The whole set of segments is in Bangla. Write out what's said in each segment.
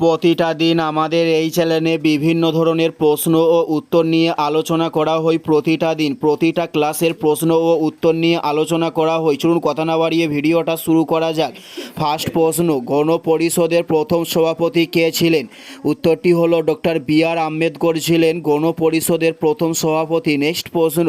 প্রতিটা দিন আমাদের এই চ্যানেলে বিভিন্ন ধরনের প্রশ্ন ও উত্তর নিয়ে আলোচনা করা হয় প্রতিটা দিন। প্রতিটা ক্লাসের প্রশ্ন ও উত্তর নিয়ে আলোচনা করা হয়। চলুন কথা না বাড়িয়ে ভিডিওটা শুরু করা যাক। ফার্স্ট প্রশ্ন, গণপরিষদের প্রথম সভাপতি কে ছিলেন? উত্তরটি হলো ডক্টর বি আর আম্বেদকর ছিলেন। গণপরিষদের প্রথম সভাপতি। নেক্সট প্রশ্ন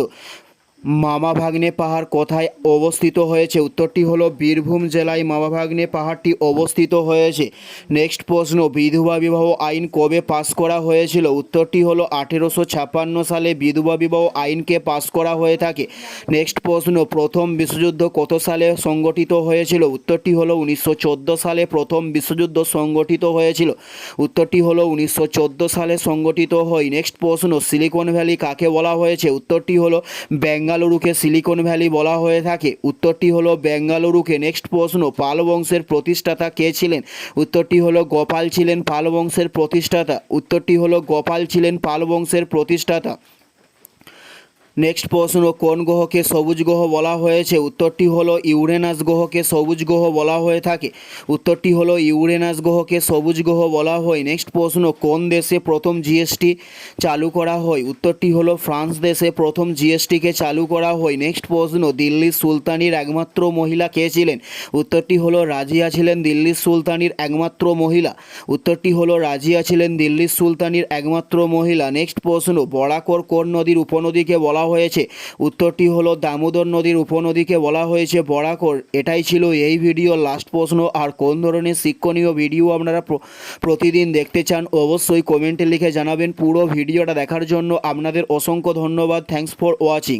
মামা ভাগ্নে পাহাড় কোথায় অবস্থিত হয়েছে? উত্তরটি হলো বীরভূম জেলায় মামা ভাগ্নে পাহাড়টি অবস্থিত হয়েছে। নেক্সট প্রশ্ন, বিধবা বিবাহ আইন কবে পাশ করা হয়েছিল? উত্তরটি হলো আঠেরোশো ছাপ্পান্ন সালে বিধবা বিবাহ আইনকে পাস করা হয়ে থাকে। নেক্সট প্রশ্ন, প্রথম বিশ্বযুদ্ধ কত সালে সংগঠিত হয়েছিল? উত্তরটি হলো উনিশশো চোদ্দ সালে প্রথম বিশ্বযুদ্ধ সংগঠিত হয়েছিল। উত্তরটি হলো উনিশশো চোদ্দ সালে সংগঠিত হয়। নেক্সট প্রশ্ন, সিলিকন ভ্যালি কাকে বলা হয়েছে? উত্তরটি হলো বেঙ্গালুরুকে সিলিকন ভ্যালি বলা হয়ে থাকে। উত্তরটি হলো বেঙ্গালুরুকে। নেক্সট প্রশ্ন, পাল বংশের প্রতিষ্ঠাতা কে ছিলেন? উত্তরটি হলো, গোপাল ছিলেন পাল বংশের প্রতিষ্ঠাতা। উত্তরটি হলো, গোপাল ছিলেন পাল বংশের প্রতিষ্ঠাতা। নেক্সট প্রশ্ন, কোন গ্রহকে সবুজ গ্রহ বলা হয়েছে? উত্তরটি হলো ইউরেনাস গ্রহকে সবুজ গ্রহ বলা হয়ে থাকে। উত্তরটি হলো ইউরেনাস গ্রহকে সবুজ গ্রহ বলা হয়। নেক্সট প্রশ্ন, কোন দেশে প্রথম জিএসটি চালু করা হয়? উত্তরটি হলো ফ্রান্স দেশে প্রথম জিএসটিকে চালু করা হয়। নেক্সট প্রশ্ন, দিল্লির সুলতানির একমাত্র মহিলা কে ছিলেন? উত্তরটি হলো, রাজিয়া ছিলেন দিল্লির সুলতানির একমাত্র মহিলা। উত্তরটি হলো, রাজিয়া ছিলেন দিল্লির সুলতানির একমাত্র মহিলা। নেক্সট প্রশ্ন, বরাকর কোন নদীর উপনদীকে বলা হয়েছে। উত্তরটি হলো, দামোদর নদীর উপনদীকে বলা হয়েছে বরাকর। এটাই ছিল এই ভিডিও লাস্ট প্রশ্ন। আর কোন ধরনের শিক্ষণীয় ভিডিও আপনারা প্রতিদিন দেখতে চান, অবশ্যই কমেন্টে লিখে জানাবেন। পুরো ভিডিওটা দেখার জন্য আপনাদের অসংখ্য ধন্যবাদ। Thanks for watching